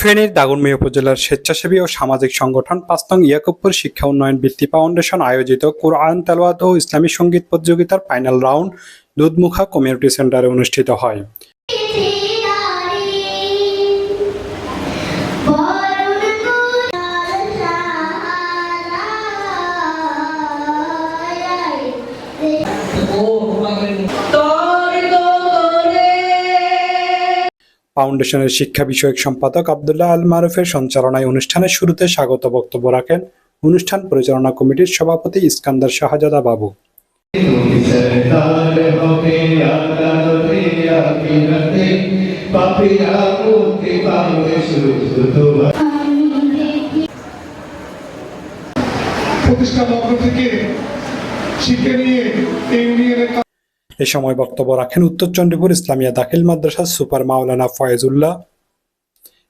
ফেনীর দাগনমী উপজেলার স্বেচ্ছাসেবী ও সামাজিক সংগঠন পাঁচতং ইয়াকুবপুর শিক্ষা উন্নয়ন বৃত্তি ফাউন্ডেশন আয়োজিত কোরআন তেলাওয়াত ও ইসলামী সংগীত প্রতিযোগিতার ফাইনাল রাউন্ড দুধমুখা কমিউনিটি সেন্টারে অনুষ্ঠিত হয়। ফাউন্ডেশনের শিক্ষা বিষয়ক সম্পাদক আবদুল্লাহ আল মারুফের সঞ্চালনায় অনুষ্ঠানের শুরুতে স্বাগত বক্তব্য রাখেন অনুষ্ঠান পরিচালনা কমিটির সভাপতি ইস্কান্দার শাহজাদা বাবু। প্রতিষ্ঠা থেকে নিয়ে এ সময় বক্তব্য রাখেন উত্তর চণ্ডীপুর ইসলামিয়া দাখিল মাদ্রাসার সুপার মাওলানা ফয়েজুল্লাহ।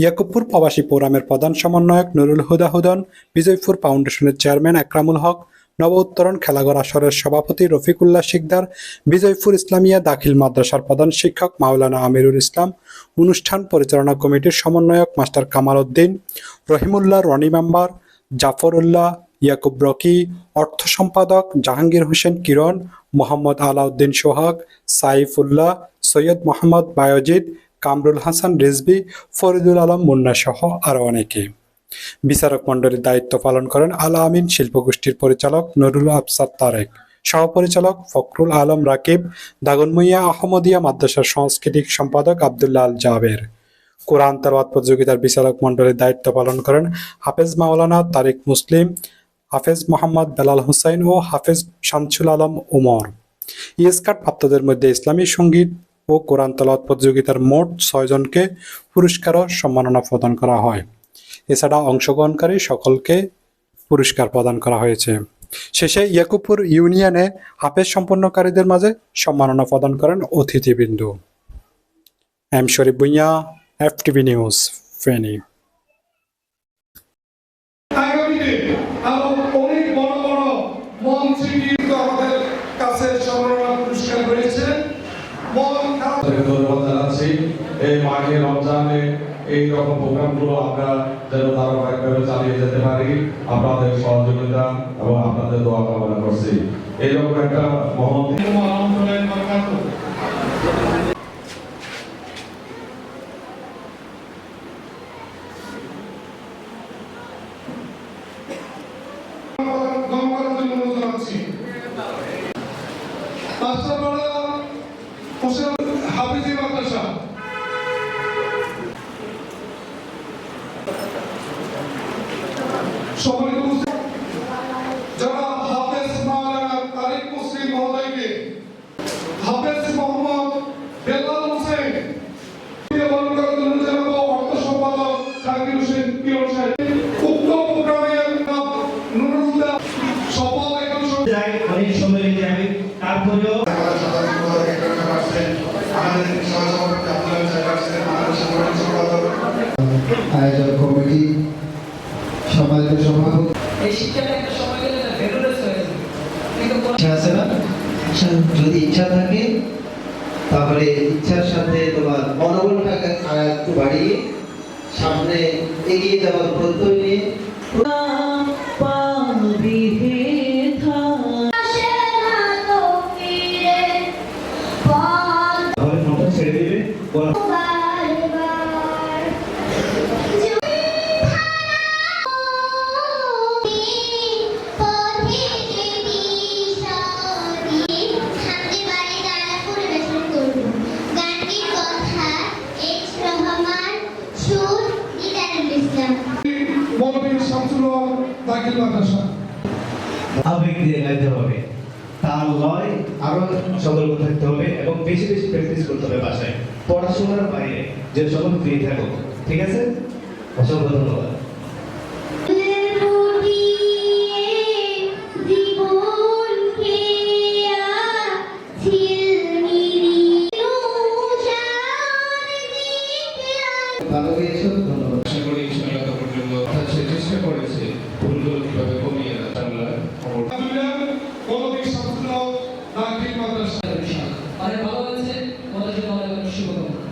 ইয়াকুবপুর প্রবাসী ফোরামের প্রধান সমন্বয়ক নুরুল হুদা হুদন, বিজয়পুর ফাউন্ডেশনের চেয়ারম্যান একরামুল হক, নব উত্তরণ খেলাঘর আসরের সভাপতি রফিকুল্লাহ শিকদার, বিজয়পুর ইসলামিয়া দাখিল মাদ্রাসার প্রধান শিক্ষক মাওলানা আমিরুল ইসলাম, অনুষ্ঠান পরিচালনা কমিটির সমন্বয়ক মাস্টার কামাল উদ্দিন, রহিমুল্লাহ রনি মেম্বার জাফরুল্লাহ ইয়াকুব রকি, অর্থ সম্পাদক জাহাঙ্গীর হোসেন কিরণ, মোহাম্মদ আলাউদ্দিন সোহাগ, সাইফুল্লাহ, সৈয়দ মোহাম্মদ বায়োজিদ কামরুল হাসান রিজবি ফরিদুল আলম মুন্না সহ আরও অনেকে। বিচারক মণ্ডলীর দায়িত্ব পালন করেন আল আমিন শিল্পগোষ্ঠীর পরিচালক নুরুল আফসার তারেক। সহপরিচালক ফখরুল আলম রাকিব, দাগনমইয়া আহমদিয়া মাদ্রাসার সাংস্কৃতিক সম্পাদক আবদুল্লাহ আল জাবের। কোরআন তেলাওয়াত প্রতিযোগিতার বিচারক মণ্ডলীর দায়িত্ব পালন করেন হাফেজ মাওলানা তারিক মুসলিম হাফেজ মোহাম্মদ বেলাল হুসাইন ও হাফেজ শামসুল আলম উমর। ইয়েসকাট প্রাপ্তদের মধ্যে ইসলামী সংগীত ও কোরআন তেলাওয়াত প্রতিযোগিতার মোট ছয়জনকে পুরস্কার ও সম্মাননা প্রদান করা হয়। এছাড়া অংশগ্রহণকারী সকলকে পুরস্কার প্রদান করা হয়েছে। শেষে ইয়াকুবপুর ইউনিয়নে হাফেজ সম্পন্নকারীদের মাঝে সম্মাননা প্রদান করেন অতিথিবৃন্দ। M Sharif Bhuiyan F TV news, Feni. ধন্যবাদ জানাচ্ছি। এই মাঘে রমজানে এই রকম প্রোগ্রামগুলো আমরা যেন ধারাবাহিকভাবে চালিয়ে যেতে পারি। আপনাদের সহযোগিতা এবং আপনাদের দোয়া কামনা করছি। এইরকম একটা আলহামদুলিল্লাহ বারাকাতুহু গম করার জন্য অনুরোধ জানাচ্ছি। মাস্টারপাড়া হোসেন হাফিজি মাওলানা তারিক মুসলিম মহোদয়কে, হাফেজ অর্থ সম্পাদক জাহাঙ্গীর হোসেন পিয়ন সাহেব। উক্ত প্রোগ্রামের নাম নুরুল তারপরেও আয়োজক কমিটি সম্মানিত সভাপতি এই শিক্ষাটা একটা সময় গেলে না হয়ে যাবে। কিন্তু কোনো ইচ্ছা আছে না? যদি ইচ্ছা থাকে তাহলে ইচ্ছার সাথে তোমার মনোবলটাকে আর একটু বাড়িয়ে সামনে এগিয়ে যাওয়ার প্রত্যয় নিয়ে আবেগ দিয়ে গাইতে হবে। তার লয় আরও সতর্ক থাকতে হবে এবং বেশি বেশি প্র্যাকটিস করতে হবে বাসায়। পড়াশোনার বাইরে যে সকল ফ্রি থাকো ঠিক আছে? অসংখ্য ধন্যবাদ। হয়েছে ধন্যবাদ। আশা করি ইনশাআল্লাহ তখন পর্যন্ত সে চেষ্টা করেছে ভুলগুলো কীভাবে কমিয়ে না ইনশাআল্লাহ। খবর মৌলবী শামসুল হক মাদ্রাসা অনেক ভালো হয়েছে আমাদের জন্য অনেক অনেক শুভকামনা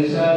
Aisha